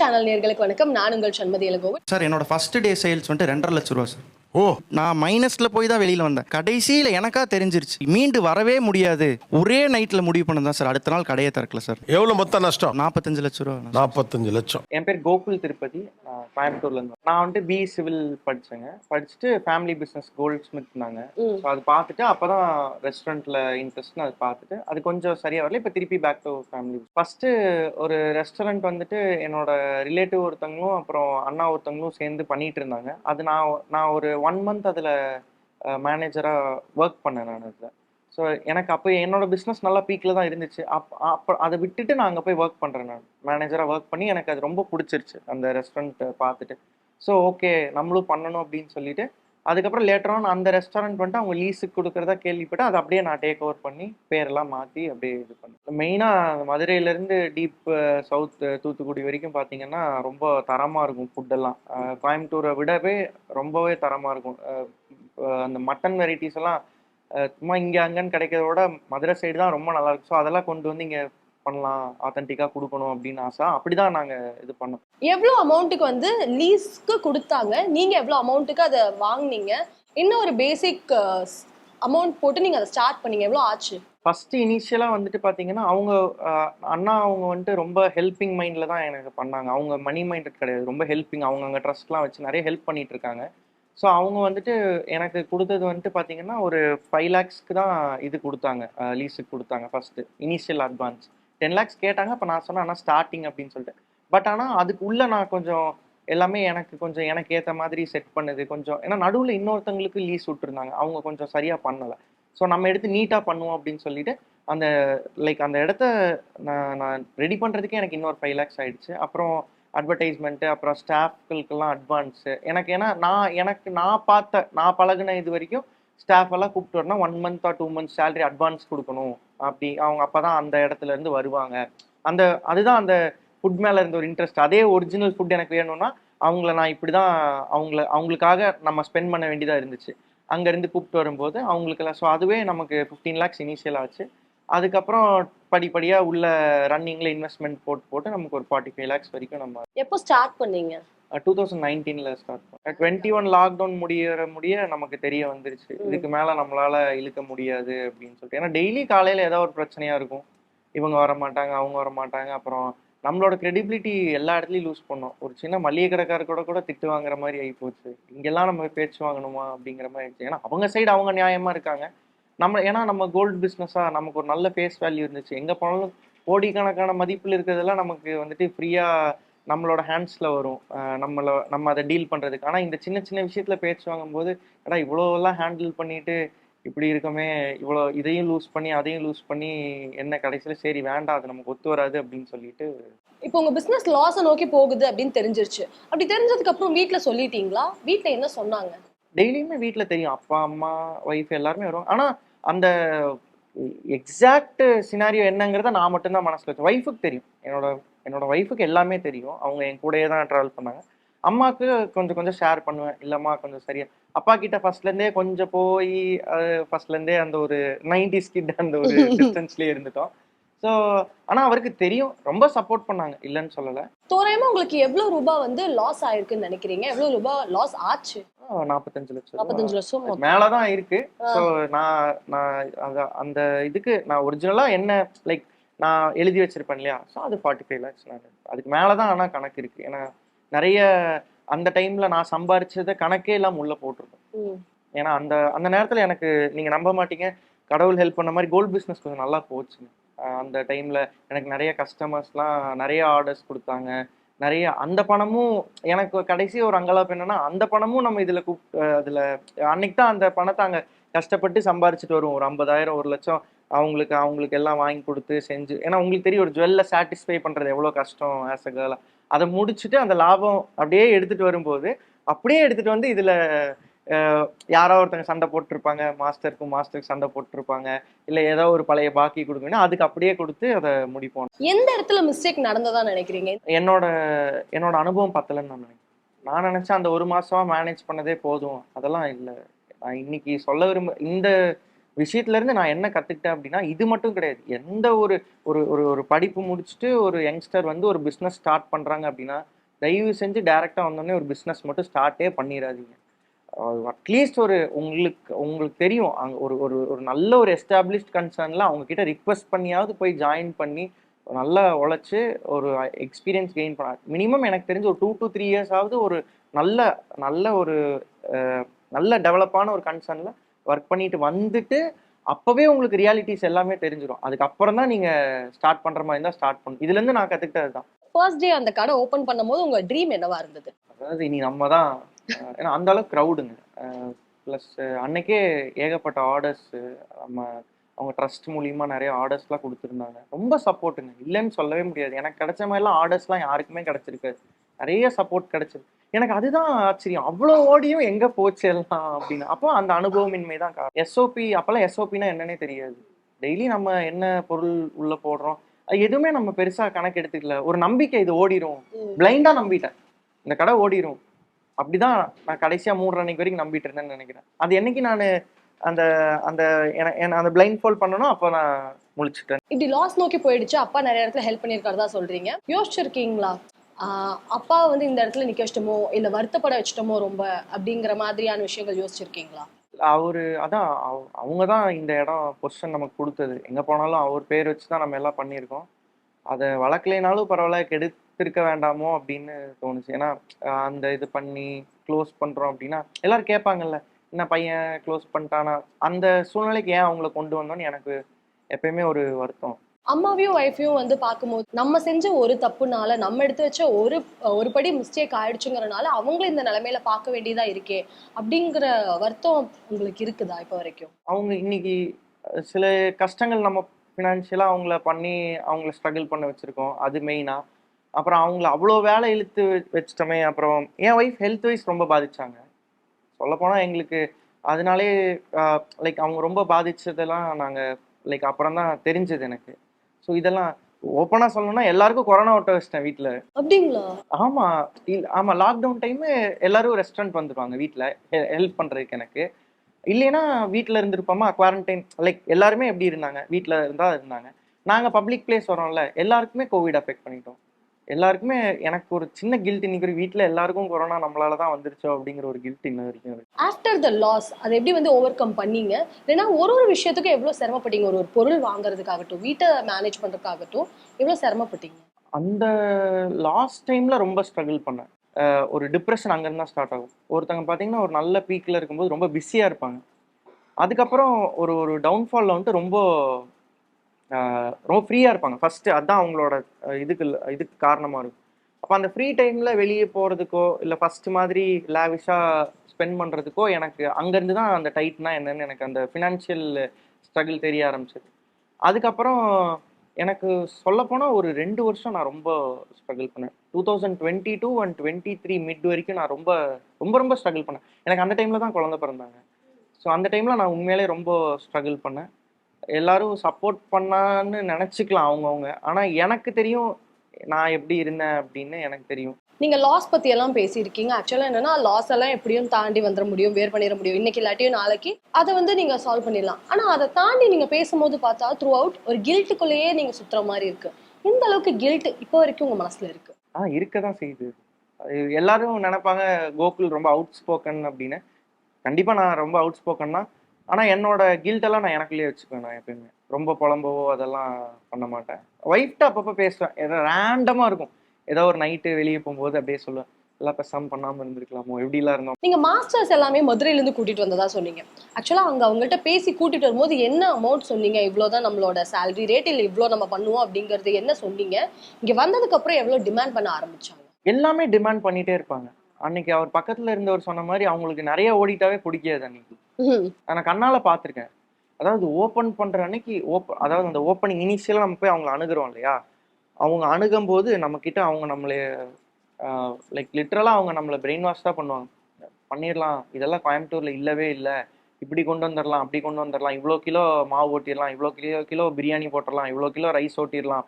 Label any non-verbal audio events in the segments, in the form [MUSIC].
Channel நேர்களுக்கு வணக்கம். நான் உங்கள் சண்மதி இளங்கோவன் சார் என்னோட ஃபர்ஸ்ட் டே சேல்ஸ் வந்துட்டு ரெண்டரை லட்ச ரூபா சார். ஓ. நான் மைனஸ்ல போய் தான் வெளியில வந்தேன். கடைசியில எனக்கா தெரிஞ்சிருச்சு. மீண்டு வரவே முடியாது. ஒரே நைட்ல முடிவு பண்ணதான் சார். அடுத்த நாள் கடையை திறக்கல சார். எவ்வளவு மொத்த நஷ்டம்? நாற்பத்தஞ்சு லட்ச ரூபா நாற்பத்தஞ்சு லட்சம். என் பேர் கோகுல் திருப்பதி. நான் கோயம்புத்தூர்ல இருந்து நான் வந்துட்டு பி சிவில் படிச்சேங்க. படிச்சுட்டு ஃபேமிலி பிசினஸ் கோல்ட் ஸ்மித்னாங்க ம். ஸோ அது பார்த்துட்டு அப்பதான் ரெஸ்டாரண்ட்ல இன்ட்ரெஸ்ட்னு அது பார்த்துட்டு அது கொஞ்சம் சரியா வரல. இப்போ திருப்பி பேக் டு ஃபேமிலி ஃபர்ஸ்ட் ஒரு ரெஸ்டாரண்ட் வந்துட்டு என்னோட ரிலேட்டிவ் ஒருத்தவங்களும் அப்புறம் அண்ணா ஒருத்தவங்களும் சேர்ந்து பண்ணிட்டு இருந்தாங்க. அது நான் நான் ஒரு ஒன் மந்த் அதில் மேனேஜராக ஒர்க் பண்ணேன் நான் அதில். ஸோ எனக்கு அப்போ என்னோட பிஸ்னஸ் நல்லா பீக்கில் தான் இருந்துச்சு. அப் அப்போ அதை விட்டுட்டு நான் அங்கே போய் ஒர்க் பண்ணுறேன் நான். மேனேஜராக ஒர்க் பண்ணி எனக்கு அது ரொம்ப பிடிச்சிருச்சு அந்த ரெஸ்டாரண்ட்டை பார்த்துட்டு. ஸோ ஓகே நம்மளும் பண்ணணும் அப்படின்னு சொல்லிட்டு அதுக்கப்புறம் லேட்டரான அந்த ரெஸ்டாரண்ட் வந்துட்டு அவங்க லீஸுக்கு கொடுக்குறதா கேள்விப்பட்டு அதை அப்படியே நான் டேக் ஓவர் பண்ணி பேரெல்லாம் மாற்றி அப்படியே இது பண்ணேன். மெயினாக மதுரையிலேருந்து டீப் சவுத் தூத்துக்குடி வரைக்கும் பார்த்தீங்கன்னா ரொம்ப தரமாக இருக்கும் ஃபுட்டெல்லாம் கோயம்புத்தூரை விடவே ரொம்பவே தரமாக இருக்கும். அந்த மட்டன் வெரைட்டிஸ் எல்லாம் சும்மா இங்கே அங்கன்னு கிடைக்கிறத விட மதுரை சைடு தான் ரொம்ப நல்லாயிருக்கும் ஸோ அதெல்லாம் கொண்டு வந்து இங்கே பண்ணலாம் ஆத்தென்டிக்காக கொடுக்கணும் அப்படின்னு ஆசை. அப்படிதான் நாங்கள் இது பண்ணோம். எவ்வளோ அமௌண்ட்டுக்கு வந்து லீஸ்க்கு கொடுத்தாங்க? நீங்க எவ்வளோ அமௌண்ட்டுக்கு அதை வாங்குனீங்க? இன்னும் ஒரு பேசிக் அமௌண்ட் போட்டு நீங்க அதை ஸ்டார்ட் பண்ணீங்க. எவ்வளோ ஆச்சு? ஃபர்ஸ்ட் இனிஷியலாக வந்துட்டு பார்த்தீங்கன்னா அவங்க அண்ணா அவங்க வந்துட்டு ரொம்ப ஹெல்பிங் மைண்டில் தான் எனக்கு பண்ணாங்க. அவங்க மணி மைண்டட் கிடையாது. ரொம்ப ஹெல்பிங் அவங்க அங்கே ட்ரஸ்ட்லாம் வச்சு நிறைய ஹெல்ப் பண்ணிட்டு இருக்காங்க. ஸோ அவங்க வந்துட்டு எனக்கு கொடுத்தது வந்துட்டு பார்த்தீங்கன்னா ஒரு ஃபைவ் லேக்ஸ்க்கு தான் இது கொடுத்தாங்க. லீஸுக்கு கொடுத்தாங்க first initial advance ten lakhs கேட்டாங்க அப்போ நான் சொன்னேன் ஆனால் ஸ்டார்டிங் அப்படின்னு சொல்லிட்டு. பட் ஆனால் அதுக்குள்ளே நான் கொஞ்சம் எல்லாமே எனக்கு கொஞ்சம் எனக்கு ஏற்ற மாதிரி செட் பண்ணுது. கொஞ்சம் ஏன்னா நடுவில் இன்னொருத்தங்களுக்கு லீஸ் விட்டுருந்தாங்க. அவங்க கொஞ்சம் சரியாக பண்ணலை. ஸோ நம்ம எடுத்து நீட்டாக பண்ணுவோம் அப்படின்னு சொல்லிட்டு அந்த லைக் அந்த இடத்த நான் நான் ரெடி பண்ணுறதுக்கே எனக்கு இன்னொரு ஃபைவ் லேக்ஸ் ஆயிடுச்சு. அப்புறம் அட்வர்டைஸ்மெண்ட்டு அப்புறம் ஸ்டாஃப்களுக்கெல்லாம் அட்வான்ஸு எனக்கு ஏன்னா நான் எனக்கு நான் பார்த்த நான் பழகின இது வரைக்கும் ஸ்டாஃப் எல்லாம் கூப்பிட்டு வரணும் one month or two months salary advance கொடுக்கணும். அப்படி அவங்க அப்போ தான் அந்த இடத்துல இருந்து வருவாங்க. அந்த அதுதான் அந்த ஃபுட் மேலே இருந்த ஒரு இன்ட்ரெஸ்ட் அதே ஒரிஜினல் ஃபுட் எனக்கு வேணும்னா அவங்கள நான் இப்படி தான் அவங்கள அவங்களுக்காக நம்ம ஸ்பெண்ட் பண்ண வேண்டியதாக இருந்துச்சு. அங்கேருந்து கூப்பிட்டு வரும்போது அவங்களுக்கெல்லாம் ஸோ அதுவே நமக்கு ஃபிஃப்டீன் லேக்ஸ் இனிஷியல் ஆச்சு. அதுக்கப்புறம் படிப்படியாக உள்ள ரன்னிங்கில் இன்வெஸ்ட்மெண்ட் போட்டு போட்டு நமக்கு ஒரு ஃபார்ட்டி ஃபைவ் லேக்ஸ் வரைக்கும் நம்ம எப்போ ஸ்டார்ட் பண்ணீங்க? டூ தௌசண்ட் நைன்டீனில் ஸ்டார்ட் டுவெண்ட்டி ஒன் லாக்டவுன் முடியிற முடிய நமக்கு தெரிய வந்துருச்சு. இதுக்கு மேலே நம்மளால இழுக்க முடியாது அப்படின்னு சொல்லிட்டு. ஏன்னா டெய்லி காலையில் ஏதோ ஒரு பிரச்சனையாக இருக்கும். இவங்க வர மாட்டாங்க அவங்க வர மாட்டாங்க அப்புறம் நம்மளோட credibility எல்லா இடத்துலையும் லூஸ் பண்ணோம். ஒரு சின்ன மளிகை கடைக்காரர் கூட கூட திட்டு வாங்குற மாதிரி ஆகி போச்சு. இங்கெல்லாம் நம்ம பேச்சு வாங்கணுமா அப்படிங்கிற மாதிரி ஆயிடுச்சு. ஏன்னா அவங்க சைடு அவங்க நியாயமா இருக்காங்க. நம்ம ஏன்னா நம்ம கோல்டு பிஸ்னஸா நமக்கு ஒரு நல்ல ஃபேஸ் வேல்யூ இருந்துச்சு. எங்க போனாலும் கோடிக்கணக்கான மதிப்பில் இருக்கிறதெல்லாம் நமக்கு வந்துட்டு ஃப்ரீயா நம்மளோட ஹேண்ட்ஸ்ல வரும். நம்மள நம்ம அதை டீல் பண்றதுக்கு. ஆனா இந்த சின்ன சின்ன விஷயத்துல பேச்சு வாங்கும்போது எடா இவ்வளோலாம் ஹேண்டில் பண்ணிட்டு இப்படி இருக்கமே இவ்வளோ இதையும் லூஸ் பண்ணி அதையும் லூஸ் பண்ணி என்ன கடைசியில்? சரி வேண்டாம் அது நமக்கு ஒத்து வராது அப்படின்னு சொல்லிட்டு இப்போ உங்க பிசினஸ் லாஸை நோக்கி போகுது அப்படின்னு தெரிஞ்சிருச்சு. அப்படி தெரிஞ்சதுக்கு அப்புறம் வீட்ல சொல்லிட்டீங்களா? வீட்ல என்ன சொன்னாங்க? டெய்லியுமே வீட்டில் தெரியும். அப்பா அம்மா ஒய்ஃப் எல்லாருமே வருவாங்க. ஆனால் அந்த எக்ஸாக்ட் சினாரியோ என்னங்கிறத நான் மட்டும்தான் மனசில் வச்சேன் ஒய்ஃபுக்கு தெரியும். என்னோட என்னோட ஒய்ஃபுக்கு எல்லாமே தெரியும். அவங்க என் கூடயே தான் ட்ராவல் பண்ணாங்க. அம்மாவுக்கு கொஞ்சம் கொஞ்சம் ஷேர் பண்ணுவேன். இல்லைம்மா கொஞ்சம் சரியா. அப்பா கிட்ட ஃபர்ஸ்ட்லேருந்தே கொஞ்சம் போய் ஃபர்ஸ்ட்லேருந்தே அந்த ஒரு நைன்டிஸ் கிட் அந்த ஒரு [LAUGHS] டிஸ்டன்ஸ்லேயே இருந்துட்டோம். ஸோ ஆனால் அவருக்கு தெரியும். ரொம்ப சப்போர்ட் பண்ணாங்க. இல்லைன்னு சொல்லலை. தோராயமா உங்களுக்கு எவ்வளவு ரூபாய் வந்து லாஸ் ஆயிருக்குன்னு நினைக்கிறீங்க? எவ்வளவு ரூபாய் லாஸ் ஆச்சு? நாற்பத்தஞ்சு லட்சம். நாற்பத்தஞ்சு லட்சம் அதுக்கு மேலதான் இருக்கு. ஸோ நான் நான் அந்த இதுக்கு நான் ஒரிஜினலா என்ன லைக் நான் எழுதி வச்சிருப்பேன் இல்லையா? ஸோ அது ஃபார்ட்டி ஃபைவ் லேக்ஸ் நான். அதுக்கு மேலதான் ஆனா கணக்கு இருக்கு. ஏன்னா நிறைய அந்த டைம்ல நான் சம்பாரிச்சதை கணக்கே இல்லாம உள்ள போட்டிருக்கேன் ம். ஏன்னா அந்த அந்த நேரத்துல எனக்கு நீங்க நம்ப மாட்டீங்க. கடவுள் ஹெல்ப் பண்ண மாதிரி கோல்ட் பிஸ்னஸ் கொஞ்சம் நல்லா போச்சு. அந்த டைம்ல எனக்கு நிறைய கஸ்டமர்ஸ்லாம் நிறைய ஆர்டர்ஸ் கொடுத்தாங்க. நிறைய அந்த பணமும் எனக்கு கடைசி ஒரு அங்கலாப்பு என்னன்னா அந்த பணமும் நம்ம இதுல கூப் அஹ் அதுல அன்னைக்கு தான் அந்த பணத்தை அங்க கஷ்டப்பட்டு சம்பாரிச்சிட்டு வருவோம். ஒரு ஐம்பதாயிரம் ஒரு லட்சம். அவங்களுக்கு அவங்களுக்கு எல்லாம் வாங்கி கொடுத்து செஞ்சு ஏன்னா உங்களுக்கு தெரியும் ஒரு ஜுவல்ல சாட்டிஸ்ஃபை பண்றது எவ்வளவு கஷ்டம் ஆஸ் அ கேர்ளா அதை முடிச்சுட்டு அந்த லாபம் அப்படியே எடுத்துட்டு வரும்போது அப்படியே எடுத்துட்டு வந்து இதுல யாரோ ஒருத்தங்க சண்டை போட்டிருப்பாங்க மாஸ்டருக்கும் மாஸ்டருக்கு சண்டை போட்டிருப்பாங்க இல்ல ஏதோ ஒரு பழைய பாக்கி கொடுக்கணும் அதுக்கு அப்படியே கொடுத்து அதை முடிப்போம். எந்த இடத்துல மிஸ்டேக் நடந்ததா நினைக்கிறீங்க? என்னோட என்னோட அனுபவம் பத்தலைன்னு நான் நினைக்கிறேன். நான் நினைச்சேன் அந்த ஒரு மாசமா மேனேஜ் பண்ணதே போதும். அதெல்லாம் இல்லை. நான் இன்னைக்கு சொல்ல விரும்ப இந்த விஷயத்துல இருந்து நான் என்ன கத்துக்கிட்டேன் அப்படின்னா இது மட்டும் கிடையாது. எந்த ஒரு ஒரு ஒரு ஒரு படிப்பு முடிச்சுட்டு ஒரு யங்ஸ்டர் வந்து ஒரு பிஸ்னஸ் ஸ்டார்ட் பண்றாங்க அப்படின்னா தயவு செஞ்சு டைரக்டா வந்தோடனே ஒரு பிஸ்னஸ் மட்டும் ஸ்டார்ட்டே பண்ணிடாதீங்க அட்லீஸ்ட் ஒரு உங்களுக்கு உங்களுக்கு தெரியும். அங்கே ஒரு ஒரு ஒரு நல்ல ஒரு எஸ்டாப்ளிஷ்ட் கன்சர்ன்ல அவங்க கிட்ட ரிக்வெஸ்ட் பண்ணியாவது போய் ஜாயின் பண்ணி நல்லா உழைச்சி ஒரு எக்ஸ்பீரியன்ஸ் கெயின் பண்ண மினிமம் எனக்கு தெரிஞ்சு ஒரு டூ டு த்ரீ இயர்ஸ் ஆகுது ஒரு நல்ல நல்ல ஒரு நல்ல டெவலப்பான ஒரு கன்சர்னில் ஒர்க் பண்ணிட்டு வந்துட்டு அப்பவே உங்களுக்கு ரியாலிட்டிஸ் எல்லாமே தெரிஞ்சிடும் அதுக்கப்புறம் தான் நீங்க ஸ்டார்ட் பண்ற மாதிரி தான் ஸ்டார்ட் பண்ணும் இதுல இருந்து நான் கத்துக்கிட்டது தான். ஃபர்ஸ்ட் டே அந்த கடை ஓபன் பண்ணும்போது உங்க ட்ரீம் என்னவா இருந்தது? அதாவது இனி நம்ம தான் ஏன்னா அந்த அளவுக்கு க்ரௌடுங்க ப்ளஸ் அன்னைக்கே ஏகப்பட்ட ஆர்டர்ஸ் நம்ம அவங்க ட்ரஸ்ட் மூலியமா நிறைய ஆர்டர்ஸ்லாம் கொடுத்துருந்தாங்க. ரொம்ப சப்போர்ட்டுங்க இல்லைன்னு சொல்லவே முடியாது. எனக்கு கிடைச்ச மாதிரிலாம் ஆர்டர்ஸ்லாம் யாருக்குமே கிடைச்சிருக்காது. நிறைய சப்போர்ட் கிடைச்சது எனக்கு அதுதான் ஆச்சரியம். அவ்வளோ ஓடியும் எங்க போச்சு எல்லாம் அப்படின்னு. அப்போ அந்த அனுபவமின்மை தான் காரணம் எஸ்ஓபி அப்போல்லாம் எஸ்ஓபினா என்னன்னே தெரியாது. டெய்லி நம்ம என்ன பொருள் உள்ள போடுறோம்? அது எதுவுமே நம்ம பெருசா கணக்கு எடுத்துக்கல. ஒரு நம்பிக்கை இது ஓடிரும். ம். பிளைண்டா நம்பிட்டேன். இந்த கடை ஓடிரும். அப்படிதான் நான் கடைசியா மூணு அன்னைக்கு வரைக்கும் நம்பிட்டு இருந்தேன்னு நினைக்கிறேன். அது என்னைக்கு நான் அந்த அந்த அந்த பிளைண்ட் ஃபோல் பண்ணனோ அப்போ நான் முழிச்சிட்டேன். இப்படி லாஸ் நோக்கி போயிடுச்சு. அப்பா நிறைய இடத்துல ஹெல்ப் பண்ணியிருக்காருதா சொல்றீங்க. யோசிச்சிருக்கீங்களா? அப்பா வந்து இந்த இடத்துல நிக்க வச்சிட்டோமோ இல்ல வருத்தப்பட வச்சிட்டோமோ ரொம்ப அப்படிங்கிற மாதிரியான விஷயங்கள் யோசிச்சிருக்கீங்களா? அவரு அதான் அவங்க தான் இந்த இடம் பொசிஷன் நமக்கு கொடுத்தது. எங்க போனாலும் அவர் பேர் வச்சு தான் நம்ம எல்லாம் பண்ணியிருக்கோம். அதை வளர்க்கலைனாலும் பரவாயில்ல கெடுத்திருக்க வேண்டாமோ அப்படின்னு தோணுச்சு. ஏன்னா அந்த இது பண்ணி க்ளோஸ் பண்றோம் அப்படின்னா எல்லாரும் கேட்பாங்கல்ல என்ன பையன் க்ளோஸ் பண்ணிட்டானா? அந்த சூழ்நிலைக்கு ஏன் அவங்கள கொண்டு வந்தோன்னு எனக்கு எப்பயுமே ஒரு வருத்தம். அம்மாவையும் ஒய்ஃபையும் வந்து பார்க்கும்போது நம்ம செஞ்ச ஒரு தப்புனால நம்ம எடுத்து வச்ச ஒரு ஒரு படி மிஸ்டேக் ஆயிடுச்சுங்கிறனால அவங்களும் இந்த நிலைமையில பார்க்க வேண்டியதா இருக்கே அப்படிங்கிற வருத்தம் உங்களுக்கு இருக்குதா இப்போ வரைக்கும்? அவங்க இன்னைக்கு சில கஷ்டங்கள் நம்ம ஃபினான்ஷியலாக அவங்கள பண்ணி அவங்கள ஸ்ட்ரகிள் பண்ண வச்சுருக்கோம். அது மெயினாக அப்புறம் அவங்கள அவ்வளோ வேலை இழுத்து வச்சிட்டோமே. அப்புறம் என் ஒய்ஃப் ஹெல்த் வைஸ் ரொம்ப பாதிச்சாங்க. சொல்லப்போனால் எங்களுக்கு அதனாலே லைக் அவங்க ரொம்ப பாதிச்சதெல்லாம் நாங்கள் லைக் அப்புறம் தான் தெரிஞ்சது எனக்கு. ஸோ இதெல்லாம் ஓப்பனாக சொல்லணும்னா எல்லாருக்கும் கொரோனா விட்ட வச்சிட்டேன் வீட்டில் அப்படிங்களா? ஆமா. இல்ல ஆமா லாக்டவுன் டைம் எல்லாரும் ரெஸ்டாரண்ட் வந்துருவாங்க வீட்ல. ஹெல்ப் பண்றதுக்கு எனக்கு. இல்லைன்னா வீட்ல இருந்திருப்போமா? குவாரண்டைன் லைக் எல்லாருமே எப்படி இருந்தாங்க? வீட்ல இருந்தா இருந்தாங்க. நாங்க பப்ளிக் பிளேஸ் வரோம்ல எல்லாருக்குமே கோவிட் அஃபெக்ட் பண்ணிட்டோம். எல்லாருக்குமே எனக்கு ஒரு சின்ன கில்ட் இன்னைக்கு வீட்ல எல்லாருக்கும் கொரோனா நம்மளால தான் வந்துருச்சோ அப்படிங்கிற ஒரு கில்ட் இன்ன வரைக்கும் இருக்கு. ஆஃப்டர் த லாஸ் அதை எப்படி வந்து ஓவர் கம் பண்ணீங்க? இல்லைன்னா ஒரு ஒரு விஷயத்துக்கும் எவ்வளவு சிரமப்பட்டீங்க? ஒரு ஒரு பொருள் வாங்குறதுக்காகட்டும் வீட்டை மேனேஜ் பண்றதுக்காகட்டும் எவ்வளவு சிரமப்பட்டீங்க? அந்த லாஸ்ட் டைம்ல ரொம்ப ஸ்ட்ரகிள் பண்ணேன். ஒரு டிப்ரெஷன் அங்கேருந்து தான் ஸ்டார்ட் ஆகும். ஒருத்தங்க பார்த்தீங்கன்னா ஒரு நல்ல பீக்கில் இருக்கும்போது ரொம்ப பிஸியாக இருப்பாங்க. அதுக்கப்புறம் ஒரு ஒரு டவுன்ஃபாலில் வந்துட்டு ரொம்ப ரொம்ப ஃப்ரீயாக இருப்பாங்க. ஃபஸ்ட்டு அதுதான் அவங்களோட இதுக்கு இதுக்கு காரணமாக இருக்கும். அப்போ அந்த ஃப்ரீ டைமில் வெளியே போகிறதுக்கோ இல்லை ஃபஸ்ட்டு மாதிரி லேவிஷாக ஸ்பெண்ட் பண்ணுறதுக்கோ எனக்கு அங்கேருந்து தான் அந்த டைட்னா என்னன்னு எனக்கு அந்த ஃபினான்ஷியல் ஸ்ட்ரகிள் தெரிய ஆரம்பிச்சது. அதுக்கப்புறம் எனக்கு சொல்லப்போனால் ஒரு ரெண்டு வருஷம் நான் ரொம்ப ஸ்ட்ரகிள் பண்ணேன். Two thousand twenty two and twenty three mid வரைக்கும் நான் ரொம்ப ரொம்ப ரொம்ப ஸ்ட்ரகிள் பண்ணேன். எனக்கு அந்த டைமில் தான் குழந்த பிறந்தாங்க. ஸோ அந்த டைமில் நான் உண்மையிலே ரொம்ப ஸ்ட்ரகிள் பண்ணேன். எல்லாரும் சப்போர்ட் பண்ணான்னு நினச்சிக்கலாம் அவங்கவுங்க. ஆனால் எனக்கு தெரியும் நான் எப்படி இருந்தேன் அப்படின்னு எனக்கு தெரியும். நீங்க லாஸ் பத்தி எல்லாம் பேசியிருக்கீங்க ஆக்சுவலா என்னன்னா லாஸ் எல்லாம் எப்படியும் தாண்டி வந்துட முடியும் வேர் பண்ணிட முடியும். இன்னைக்கு இல்லாட்டியும் நாளைக்கு அதை வந்து நீங்க சால்வ் பண்ணிடலாம். ஆனா அதை தாண்டி நீங்க பேசும்போது பார்த்தா த்ரூ அவுட் ஒரு கில்ட்டுக்குள்ளேயே நீங்க சுத்துற மாதிரி இருக்கு. இந்த அளவுக்கு கில்ட் இப்போ வரைக்கும் உங்க மனசுல இருக்கு? ஆ இருக்க தான் செய்யுது எல்லாரும் நினைப்பாங்க கோகுல் ரொம்ப அவுட் ஸ்போக்கன் அப்படின்னு. கண்டிப்பாக நான் ரொம்ப அவுட் ஸ்போக்கன் தான். ஆனால் என்னோட கில்ட்டெல்லாம் நான் எனக்குள்ளேயே வச்சுக்குவேன் நான் எப்பயுமே. ரொம்ப புலம்பவோ அதெல்லாம் பண்ண மாட்டேன். ஒய்ஃப்ட்ட அப்பப்போ பேசுவேன். ஏதோ ரேண்டமாக இருக்கும். ஏதோ ஒரு நைட்டு வெளியே போகும்போது அப்படியே சொல்லுவேன். எல்லாம் பேசாமல் பண்ணாமல் இருந்திருக்கலாமோ? எப்படிலாம் இருந்தோம்? நீங்க மாஸ்டர்ஸ் எல்லாமே மதுரையில இருந்து கூட்டிட்டு வந்ததா சொன்னீங்க. ஆக்சுவலா அங்க அவங்கள்ட்ட பேசி கூட்டிட்டு வரும்போது என்ன அமௌண்ட் சொன்னீங்க? இவ்வளவுதான் நம்மளோட salary. ரேட் இல்ல இவ்வளவு நம்ம பண்ணுவோம் அப்படிங்கறது என்ன சொன்னீங்க? இங்க வந்ததுக்கு அப்புறம் எவ்வளவு டிமாண்ட் பண்ண ஆரம்பிச்சாங்க? எல்லாமே டிமாண்ட் பண்ணிட்டே இருப்பாங்க. அன்னைக்கு அவர் பக்கத்தில் இருந்தவர் சொன்ன மாதிரி அவங்களுக்கு நிறைய ஓடிட்டாவே பிடிக்காது அன்னைக்கு. நான் கண்ணால பார்த்துருக்கேன். அதாவது ஓப்பன் பண்ற அன்னைக்கு ஓப்பன் அதாவது அந்த ஓப்பனிங் இனிஷியலாக நம்ம போய் அவங்கள அணுகுறோம் இல்லையா? அவங்க அணுகும் போது நம்ம கிட்ட அவங்க நம்மளே லைக் லிட்ரலாக அவங்க நம்மளை பிரெயின் வாஷ் தான் பண்ணுவாங்க. பண்ணிடலாம் இதெல்லாம் கோயம்புத்தூர்ல இல்லவே இல்லை. இப்படி கொண்டு வந்துடலாம் அப்படி கொண்டு வந்துடலாம் இவ்வளோ கிலோ மாவு ஓட்டிடலாம் இவ்வளோ கிலோ கிலோ பிரியாணி போட்டுடலாம் இவ்வளோ கிலோ ரைஸ் ஓட்டிடலாம்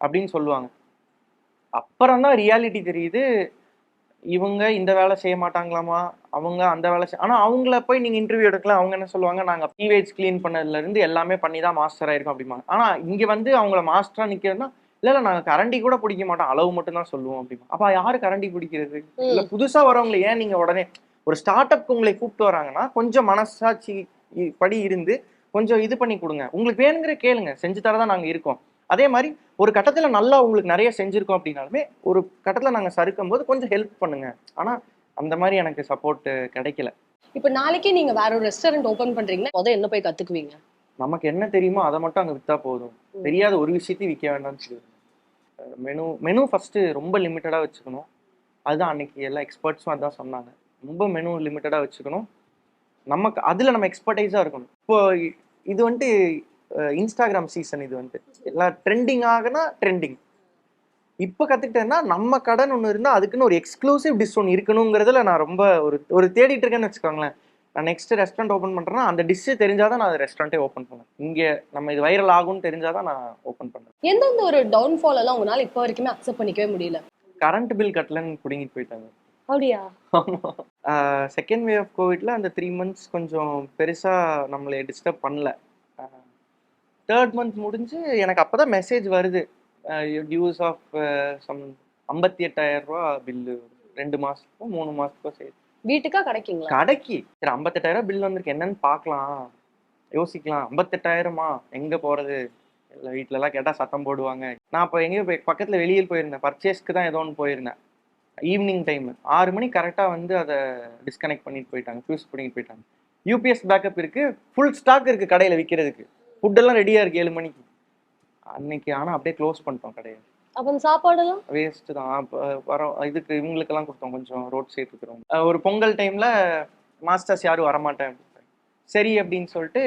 அப்படின்னு சொல்லுவாங்க. அப்புறம் தான் ரியாலிட்டி தெரியுது. இவங்க இந்த வேலை செய்ய மாட்டாங்களாமா? அவங்க அந்த வேலை செய் ஆனா அவங்கள போய் நீங்க இன்டர்வியூ எடுக்கலாம் அவங்க என்ன சொல்லுவாங்க? நாங்க பீவேஜ் க்ளீன் பண்ணதுல இருந்து எல்லாமே பண்ணி தான் மாஸ்டர் ஆயிருக்கோம் அப்படிமா ஆனா இங்க வந்து அவங்கள மாஸ்டரா நிக்கிறதுனா இல்ல இல்ல நாங்க கரண்டி கூட பிடிக்க மாட்டோம். அளவு மட்டும் தான் சொல்லுவோம் அப்படிமா அப்ப யாரு கரண்டி பிடிக்கிறது? இல்ல புதுசா வரவங்களை ஏன் நீங்க உடனே ஒரு ஸ்டார்ட் அப்க்கு உங்களை கூப்பிட்டு வராங்கன்னா கொஞ்சம் மனசாட்சி படி இருந்து கொஞ்சம் இது பண்ணி கொடுங்க. உங்களுக்கு வேணுங்கிற கேளுங்க. செஞ்சு தரதான் நாங்க இருக்கோம். அதே மாதிரி ஒரு கட்டத்துல நல்லா உங்களுக்கு நிறைய செஞ்சிருக்கோம் அப்படின்னாலுமே ஒரு கட்டத்துல நாங்க சறுக்கும் போது கொஞ்சம் ஹெல்ப் பண்ணுங்க. ஆனா அந்த மாதிரி எனக்கு சப்போர்ட் கிடைக்கல. இப்ப நாளைக்கே நீங்க வேற ஒரு ரெஸ்டாரண்ட் ஓபன் பண்றீங்கன்னா முத என்ன போய் கத்துக்குவீங்க? நமக்கு என்ன தெரியுமோ அதை மட்டும் அங்க வித்தா போதும். தெரியாத ஒரு விஷயத்தையும் விற்க வேண்டாம்னு சொல்லுவேன் மெனு மெனு ஃபர்ஸ்ட் ரொம்ப லிமிட்டடா வச்சுக்கணும். அதுதான் அன்னைக்கு எல்லா எக்ஸ்பர்ட்ஸும் அதான் சொன்னாங்க. ரொம்ப மெனு லிமிட்டடா வச்சுக்கணும். நமக்கு அதுல நம்ம எக்ஸ்பர்டைஸா இருக்கணும். இப்போ இது வந்துட்டு இன்ஸ்டாகிராம் சீசன் இது வந்துட்டு எல்லாம் ட்ரெண்டிங் ஆகுனா ட்ரெண்டிங் இப்போ கத்துக்கிட்டேன்னா நம்ம கடன் ஒன்று இருந்தால் அதுக்குன்னு ஒரு எக்ஸ்க்ளூசிவ் டிஷ் ஒன்று இருக்கணுங்கிறதுல நான் ரொம்ப ஒரு ஒரு தேடிட்டு இருக்கேன்னு வச்சுக்கோங்களேன். நான் நெக்ஸ்ட் ரெஸ்டாரண்ட் ஓப்பன் பண்றேன்னா அந்த டிஷ்ஷு தெரிஞ்சாதான் நான் ரெஸ்டாரண்ட்டே ஓப்பன் பண்ணுவேன். இங்கே நம்ம இது வைரல் ஆகும்னு தெரிஞ்சாதான் நான் ஓப்பன் பண்ணுறேன் எந்தெந்த ஒரு டவுன்ஃபால் எல்லாம் உங்களால இப்ப வரைக்குமே அக்செப்ட் பண்ணிக்கவே முடியல? கரண்ட் பில் கட்டலன்னு பிடுங்கிட்டு போயிட்டாங்க. அப்படியா? செகண்ட் வே ஆஃப் கோவிட்ல அந்த த்ரீ மந்த்ஸ் கொஞ்சம் பெருசா நம்மளை டிஸ்டர்ப் பண்ணல. தேர்ட் மந்த் முடிஞ்சு எனக்கு அப்பதான் மெசேஜ் வருது. டியூஸ் ஆஃப் சம் ஐம்பத்தி எட்டாயிரம் ரூபா பில்லு ரெண்டு மாசத்துக்கோ மூணு மாசத்துக்கோ சரி வீட்டுக்கா கிடைக்குங்களா? கடைக்கு. சரி ஐம்பத்தெட்டாயிரம் பில் வந்திருக்கு. என்னன்னு பார்க்கலாம். யோசிக்கலாம். ஐம்பத்தெட்டாயிரமா எங்க போறது? இல்லை வீட்ல எல்லாம் கேட்டா சத்தம் போடுவாங்க. நான் இப்போ எங்கேயோ போய் பக்கத்துல வெளியில் போயிருந்தேன். பர்ச்சேஸ்க்கு தான் ஏதோ ஒன்று போயிருந்தேன். ஈவினிங் டைம் ஆறு மணி கரெக்டா வந்து அதை டிஸ்கனெக்ட் பண்ணிட்டு போயிட்டாங்க. ஃபியூஸ் பண்ணிட்டு போயிட்டாங்க. யூபிஎஸ் பேக்கப் இருக்கு. ஃபுல் ஸ்டாக் இருக்கு கடையில விற்கிறதுக்கு ஃபுட்டெல்லாம் ரெடியா இருக்கு ஏழு மணிக்கு. அன்னைக்கு ஆனா அப்படியே க்ளோஸ் பண்ணிட்டோம் கடையை. அப்ப அந்த சாப்பாடெல்லாம்? வேஸ்ட் தான். வரோம் இதுக்கு இவங்களுக்கெல்லாம் கொடுத்தோம் கொஞ்சம் ரோட் சைடு இருக்கிறவங்க. ஒரு பொங்கல் டைம்ல மாஸ்டர்ஸ் யாரும் வரமாட்டேன். சரி அப்படின்னு சொல்லிட்டு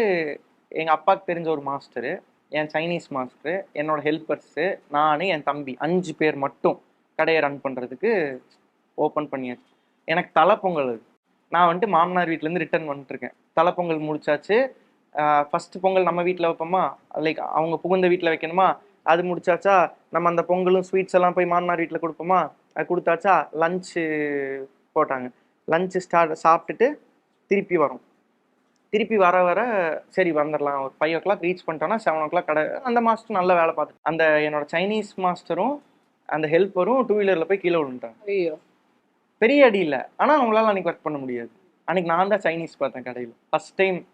எங்க அப்பாவுக்கு தெரிஞ்ச ஒரு மாஸ்டரு என் சைனீஸ் மாஸ்டரு என்னோட ஹெல்ப்பர்ஸு நான் என் தம்பி அஞ்சு பேர் மட்டும் கடையை ரன் பண்றதுக்கு ஓப்பன் பண்ணியாச்சு. எனக்கு தலை பொங்கல் அது. நான் வந்துட்டு மாமனார் வீட்டிலேருந்து ரிட்டர்ன் வந்துட்டு இருக்கேன். தலை பொங்கல் முடிச்சாச்சு. ஃபர்ஸ்ட் பொங்கல் நம்ம வீட்டில் வைப்போமா? லைக் அவங்க புகுந்த வீட்டில் வைக்கணுமா? அது முடிச்சாச்சா? நம்ம அந்த பொங்கலும் ஸ்வீட்ஸ் எல்லாம் போய் மாமனார் வீட்டில் கொடுப்போமா? அது கொடுத்தாச்சா? லஞ்சு போட்டாங்க. லஞ்சு ஸ்டார்ட் சாப்பிட்டுட்டு திருப்பி வரோம். திருப்பி வர வர சரி வந்துடலாம் ஒரு ஃபைவ் ஓ கிளாக் ரீச் பண்ணிட்டோம்னா செவன் ஓ கிளாக் கடை. அந்த மாஸ்டர் நல்ல வேலை பார்த்து அந்த என்னோட சைனீஸ் மாஸ்டரும் அந்த ஹெல்ப்பரும் டூ வீலரில் போய் கீழே விழுந்துட்டாங்க. ஐயோ. பெரிய அடி இல்லை. ஆனால் அவங்களால அன்னைக்கு ஒர்க் பண்ண முடியாது. அன்னைக்கு நான் தான் சைனீஸ் பார்த்தேன் கடையில். ஃபர்ஸ்ட் டைம்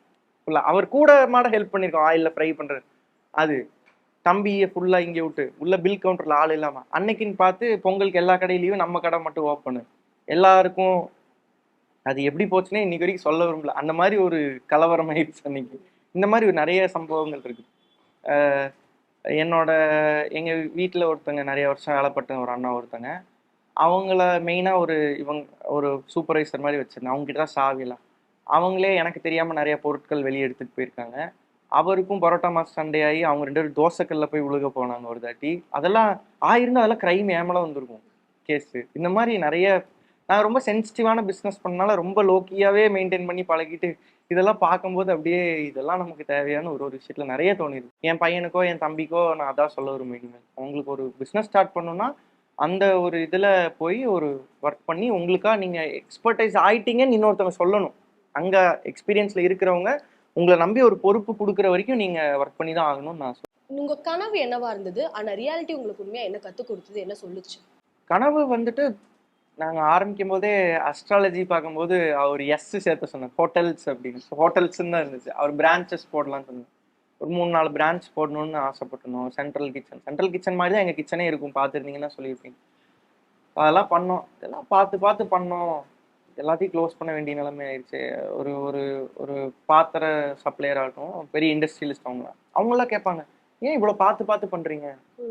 ஃபுல்லாக அவர் கூட மாட ஹெல்ப் பண்ணியிருக்கோம் ஆயிலில் ஃப்ரை பண்ணுறது அது தம்பியை ஃபுல்லாக இங்கே விட்டு உள்ள பில் கவுண்டரில் ஆள் இல்லாமல் அன்னைக்குன்னு பார்த்து பொங்கலுக்கு எல்லா கடையிலையும் நம்ம கடை மட்டும் ஓப்பனு எல்லாருக்கும் அது எப்படி போச்சுன்னே இன்னைக்கு வரைக்கும் சொல்ல விரும்பல. அந்த மாதிரி ஒரு கலவரம் ஆயிடுச்சு அன்னைக்கு. இந்த மாதிரி ஒரு நிறைய சம்பவங்கள் இருக்கு. என்னோட எங்கள் வீட்டில் ஒருத்தங்க நிறைய வருஷம் வேலை பார்த்த ஒரு அண்ணா ஒருத்தங்க. அவங்கள மெயினாக ஒரு இவங்க ஒரு சூப்பர்வைசர் மாதிரி வச்சிருந்தேன். அவங்ககிட்ட தான் சாவிலாம் அவங்களே எனக்கு தெரியாமல் நிறைய பொருட்கள் வெளியே எடுத்துகிட்டு போயிருக்காங்க. அவருக்கும் பரோட்டா மாஸ் சண்டே ஆகி அவங்க ரெண்டு பேரும் தோசைக்கல்ல போய் உழுக போனாங்க ஒரு தாட்டி. அதெல்லாம் ஆயிருந்தால் அதெல்லாம் க்ரைம் ஏமலாக வந்திருக்கும் கேஸு இந்த மாதிரி நிறைய நான் ரொம்ப சென்சிட்டிவான பிஸ்னஸ் பண்ணனால ரொம்ப லோக்கியாகவே மெயின்டைன் பண்ணி பழகிட்டு இதெல்லாம் பார்க்கும்போது அப்படியே இதெல்லாம் நமக்கு தேவையான ஒரு ஒரு விஷயத்துல நிறைய தோணிருக்கு என் பையனுக்கோ என் தம்பிக்கோ நான் அதான் சொல்ல ஒரு இனிமேல். அவங்களுக்கு ஒரு பிஸ்னஸ் ஸ்டார்ட் பண்ணணும்னா அந்த ஒரு இதில் போய் ஒரு ஒர்க் பண்ணி உங்களுக்காக நீங்கள் எக்ஸ்பர்டைஸ் ஆயிட்டீங்கன்னு இன்னொருத்தவங்க சொல்லணும். அங்க எக்ஸ்பீரியன்ஸ்ல இருக்கிறவங்க உங்களை நம்பி ஒரு பொறுப்பு கொடுக்குற வரைக்கும் நீங்க ஒர்க் பண்ணி தான் ஆகணும்னு நான் சொல்றேன். உங்க கனவு என்னவா இருந்தது? ஆனா ரியாலிட்டி உங்களுக்கு உண்மையா என்ன கத்து கொடுத்தது? என்ன சொல்லுச்சு? கனவு வந்துட்டு நாங்க ஆரம்பிக்கும் போதே அஸ்ட்ராலஜி பார்க்கும்போது அவர் எஸ் சேர்த்து சொன்னார். ஹோட்டல்ஸ் அப்படின்னு. ஹோட்டல்ஸ்ன்னு தான் இருந்துச்சு. அவர் பிரான்ச்சஸ் போடலாம்னு சொன்னார். ஒரு மூணு நாலு பிரான்ச் போடணும்னு ஆசைப்பட்டிருந்தோம். சென்ட்ரல் கிச்சன் சென்ட்ரல் கிச்சன் மாதிரி தான் எங்கள் கிச்சனே இருக்கும். பார்த்துருந்தீங்கன்னா சொல்லியிருப்பீங்க. அதெல்லாம் பண்ணோம். இதெல்லாம் பார்த்து பார்த்து பண்ணோம். எல்லாத்தையும் க்ளோஸ் பண்ண வேண்டிய நிலைமை ஆயிடுச்சு. ஒரு ஒரு ஒரு பாத்திர சப்ளையர் ஆகட்டும் பெரிய இண்டஸ்ட்ரியலிஸ்ட் அவங்க அவங்களாம் கேட்பாங்க ஏன் இவ்வளோ பார்த்து பார்த்து பண்ணுறீங்க.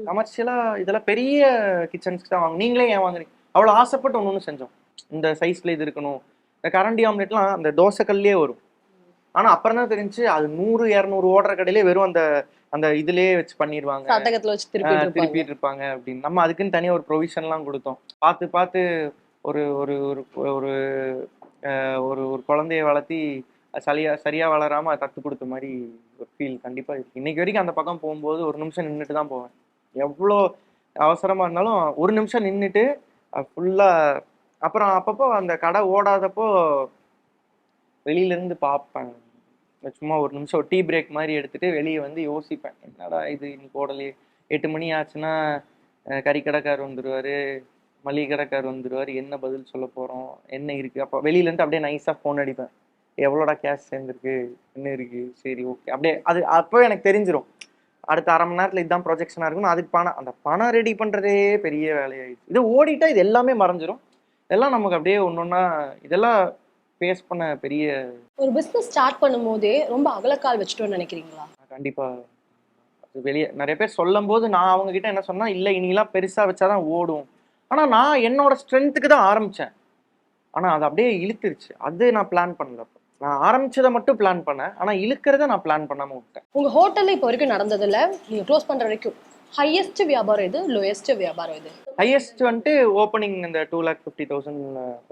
கமர்ஷியலாக இதெல்லாம் பெரிய கிச்சன்ஸ்க்கு தான் வாங்க நீங்களே ஏன் வாங்குறீங்க? அவ்வளோ ஆசைப்பட்டு ஒன்று ஒன்று செஞ்சோம். இந்த சைஸ்ல இது இருக்கணும். இந்த கரண்டி ஆம்லெட்லாம் அந்த தோசைக்கல்லே வரும். ஆனால் அப்புறம் தான் தெரிஞ்சு அது நூறு இரநூறு ஓடுற கடையிலே வெறும் அந்த அந்த இதுலயே வச்சு பண்ணிடுவாங்க சதகத்துல வச்சு திருப்பி திருப்பிட்டு இருப்பாங்க அப்படின்னு. நம்ம அதுக்குன்னு தனியா ஒரு ப்ரொவிஷன்லாம் கொடுத்தோம். பார்த்து பார்த்து ஒரு ஒரு ஒரு ஒரு ஒரு ஒரு குழந்தைய வளர்த்தி சரியா சரியா வளராம தத்து கொடுத்த மாதிரி ஒரு ஃபீல் கண்டிப்பா இருக்கு. இன்னைக்கு வரைக்கும் அந்த பக்கம் போகும்போது ஒரு நிமிஷம் நின்றுட்டு தான் போவேன். எவ்வளோ அவசரமா இருந்தாலும் ஒரு நிமிஷம் நின்றுட்டு ஃபுல்லா அப்புறம் அப்பப்போ அந்த கடை ஓடாதப்போ வெளியில இருந்து பார்ப்பேன். சும்மா ஒரு நிமிஷம் டீ பிரேக் மாதிரி எடுத்துட்டு வெளியே வந்து யோசிப்பேன். என்னடா இது இன்னைக்கு ஓடலையே. எட்டு மணி ஆச்சுன்னா கறிக்கடைக்காரர் கறிக்கடைக்கார் மளிகை கடைக்கார் வந்துருவாரு. என்ன பதில் சொல்ல போறோம்? என்ன இருக்கு? அப்போ வெளியில இருந்து அப்படியே நைஸா ஃபோன் அடிப்பேன். எவ்வளோடா கேஷ் சேர்ந்துருக்கு? என்ன இருக்கு? சரி ஓகே அப்படியே அது அப்போ எனக்கு தெரிஞ்சிரும். அடுத்த அரை மணி நேரத்துல இதுதான் ப்ரொஜெக்ஷனா இருக்கும்னு அதுக்கு பணம். அந்த பணம் ரெடி பண்றதே பெரிய வேலையாயிடுச்சு. இது ஓடிட்டா இது எல்லாமே மறைஞ்சிரும். இதெல்லாம் நமக்கு அப்படியே ஒன்னொன்னா இதெல்லாம் ஃபேஸ் பண்ண பெரிய ஒரு பிசினஸ் ஸ்டார்ட் பண்ணும்போதே ரொம்ப அகலக்கால் வச்சுட்டோம்னு நினைக்கிறீங்களா? கண்டிப்பா. அது வெளியே நிறைய பேர் சொல்லும் போது நான் அவங்க கிட்ட என்ன சொன்னா இல்ல இனிலாம் பெருசா வச்சாதான் ஓடும். ஆனா நான் என்னோட ஸ்ட்ரென்த்துக்கு தான் ஆரம்பிச்சேன். ஆனா அது அப்படியே இழுத்துருச்சு. அது நான் பிளான் பண்ணல. நான் ஆரம்பிச்சதை மட்டும் பிளான் பண்ணேன். ஆனா இழுக்கிறத நான் பிளான் பண்ணாம விட்டேன். உங்க ஹோட்டல்ல இப்போ வரைக்கும் நடந்ததுல நீங்க க்ளோஸ் பண்ற வரைக்கும் ஹையஸ்ட் வியாபாரம் இது லோயஸ்ட் வியாபாரம் இது ஹையஸ்ட் வந்துட்டு ஓப்பனிங் இந்த two lakh fifty thousand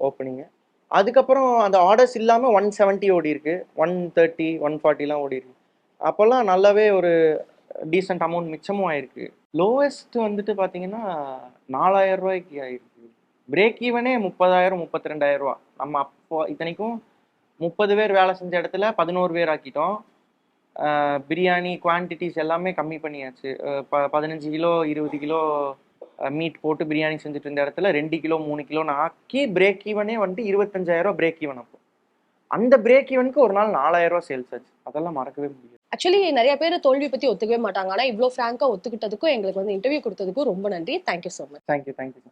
opening அதுக்கப்புறம் அந்த ஆர்டர்ஸ் இல்லாமல் ஒன் செவன்ட்டி ஓடி இருக்கு ஒன் தேர்ட்டி ஒன் ஃபார்ட்டிலாம் ஓடி இருக்கு அப்போல்லாம் நல்லாவே ஒரு டீசெண்ட் அமௌண்ட் மிச்சமும் ஆயிருக்கு. லோவஸ்ட் வந்துட்டு பார்த்தீங்கன்னா நாலாயிரம் ரூபாய்க்கு ஆயிருக்கு. பிரேக் ஈவனே முப்பதாயிரம் முப்பத்தி ரெண்டாயிரம் ரூபா. நம்ம அப்போ இத்தனைக்கும் முப்பது பேர் வேலை செஞ்ச இடத்துல பதினோரு பேர் ஆக்கிட்டோம். பிரியாணி குவான்டிட்டிஸ் எல்லாமே கம்மி பண்ணியாச்சு. ப பதினஞ்சு கிலோ இருபது கிலோ மீட் போட்டு பிரியாணி செஞ்சுட்டு இருந்த இடத்துல ரெண்டு கிலோ மூணு கிலோன்னு ஆக்கி பிரேக் ஈவனே வந்துட்டு இருபத்தஞ்சாயிரம் பிரேக் ஈவன் அப்போ அந்த பிரேக் ஈவனுக்கு ஒரு நாள் நாலாயிரம் ரூபா சேல்ஸ் ஆச்சு. அதெல்லாம் மறக்கவே முடியாது. ஆக்சுவலி நிறைய பேர் தோல்வி பத்தி ஒத்துக்கவே மாட்டாங்க. ஆனா இவ்வளவு ஃப்ராங்கா ஒத்துக்கிட்டதுக்கும் எங்களுக்கு வந்து இன்டர்வியூ கொடுத்ததுக்கும் ரொம்ப நன்றி. Thank you so much thank you thank you